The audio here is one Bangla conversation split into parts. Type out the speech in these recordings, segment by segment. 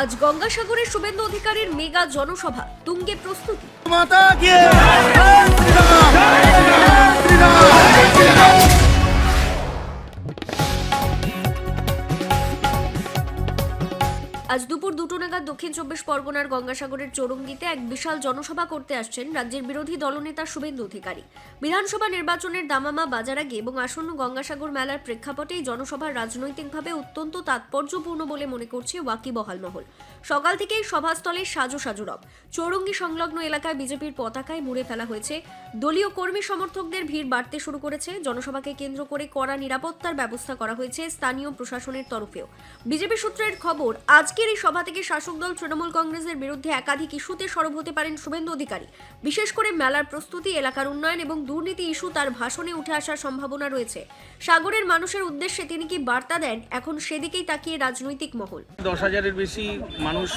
আজ গঙ্গাসাগরের শুভেন্দু অধিকারীর মেগা জনসভা। তুঙ্গে প্রস্তুতি। মাতা আজ দুপুর দুটো নাগাদ দক্ষিণ চব্বিশ পরগনার গঙ্গাসাগরের চৌরঙ্গিতে এক বিশাল জনসভা করতে আসছেন রাজ্যের বিরোধী দলনেতা শুভেন্দু অধিকারী। বিধানসভা নির্বাচনের দামামা বাজার আগে এবং আসন্ন গঙ্গাসাগর মেলার প্রেক্ষাপটে এই জনসভা রাজনৈতিকভাবে অত্যন্ত তাৎপর্যপূর্ণ বলে মনে করছে ওয়াকিবহাল মহল। সকাল থেকেই সভাস্থলে সাজো সাজো রব। চৌরঙ্গি সংলগ্ন এলাকায় বিজেপির পতাকায় মুড়ে ফেলা হয়েছে। দলীয় কর্মী সমর্থকদের ভিড় বাড়তে শুরু করেছে। জনসভাকে কেন্দ্র করে কড়া নিরাপত্তার ব্যবস্থা করা হয়েছে স্থানীয় প্রশাসনের তরফেও। বিজেপি সূত্রের খবর আজকের এই সভা থেকে শাসক দল তৃণমূল কংগ্রেসের বিরুদ্ধে একাধিক ইস্যুতে সরব হতে পারেন শুভেন্দু অধিকারী। বিশেষ করে মেলার প্রস্তুতি, এলাকার উন্নয়ন এবং দুর্নীতি ইস্যু তার ভাষণে উঠে আসার সম্ভাবনা রয়েছে। সাগরের মানুষের উদ্দেশ্যে তিনি কি বার্তা দেন? এখন সেদিকেই তাকিয়ে রাজনৈতিক মহল। দশ হাজারের বেশি মানুষ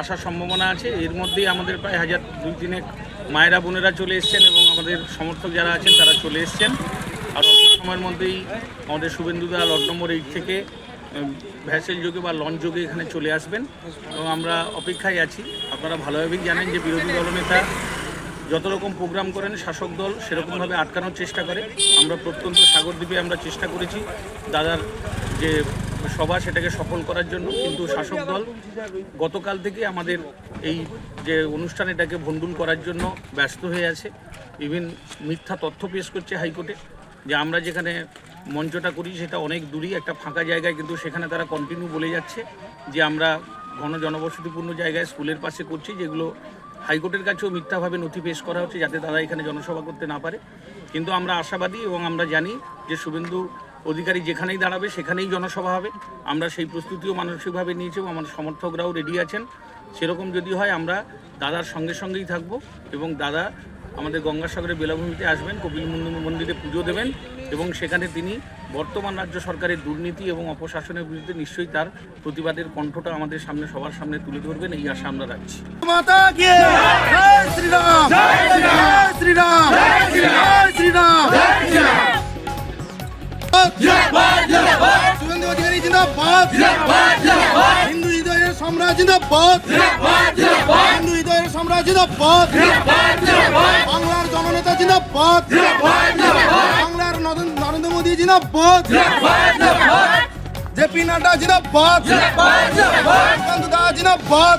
আসার সম্ভাবনা আছে। এর মধ্যেই আমাদের প্রায় হাজার দুই তিনেক মায়েরা, বোনেরা চলে এসছেন এবং আমাদের সমর্থক যারা আছেন তারা চলে এসছেন। আর সময়ের মধ্যেই আমাদের শুভেন্দুদা লট নম্বর এইট থেকে ভ্যাসেল যোগে বা লঞ্চ যোগে এখানে চলে আসবেন। এবং আমরা অপেক্ষায় আছি। আপনারা ভালোভাবেই জানেন যে বিরোধী দলনেতা যত রকম প্রোগ্রাম করেন, শাসক দল সেরকমভাবে আটকানোর চেষ্টা করে। আমরা প্রত্যন্ত সাগরদ্বীপে আমরা চেষ্টা করেছি দাদার যে সভা, সেটাকে সফল করার জন্য। কিন্তু শাসক দল গতকাল থেকে আমাদের এই যে অনুষ্ঠান, এটাকে ভণ্ডুল করার জন্য ব্যস্ত হয়ে আছে। ইভেন মিথ্যা তথ্য পেশ করছে হাইকোর্টে যে আমরা যেখানে মঞ্চটা করি, সেটা অনেক দূরই, একটা ফাঁকা জায়গায়, কিন্তু সেখানে তারা কন্টিনিউ বলে যাচ্ছে যে আমরা ঘন জনবসতিপূর্ণ জায়গায় স্কুলের পাশে করছি, যেগুলো হাইকোর্টের কাছেও মিথ্যাভাবে নথি পেশ করা হচ্ছে যাতে তারা এখানে জনসভা করতে না পারে। কিন্তু আমরা আশাবাদী এবং আমরা জানি যে শুভেন্দু অধিকারী যেখানেই দাঁড়াবে, সেখানেই জনসভা হবে। আমরা সেই প্রস্তুতিও মানসিকভাবে নিয়েছি এবং আমার সমর্থকরাও রেডি আছেন। সেরকম যদি হয়, আমরা দাদার সঙ্গে সঙ্গেই থাকব এবং দাদা আমাদের গঙ্গাসাগরের বেলাভূমিতে আসবেন কপিল মন্দির- মন্দিরে পুজো দেবেন এবং সেখানে তিনি বর্তমান রাজ্য সরকারের দুর্নীতি এবং অপশাসনের বিরুদ্ধে নিশ্চয়ই তার প্রতিবাদের কণ্ঠটা আমাদের সামনে সবার সামনে তুলে ধরবেন এই আশা আমরা রাখছি। মাতা কি জয় শ্রীরাম জয় শ্রীরাম জয় শ্রীরাম শুভেন্দু অধিকারী জিন্দাবাদ। হিন্দু সম্রাট জিন্দাবাদ। হিন্দু সম্রাট জিন্দাবাদ। বাংলার জননেতা জিন্দাবাদ। বাংলার নরেন্দ্র মোদী জিন্দাবাদ। জেপি নাড্ডা জিন্দাবাদ। কান্ত জিন্দাবাদ।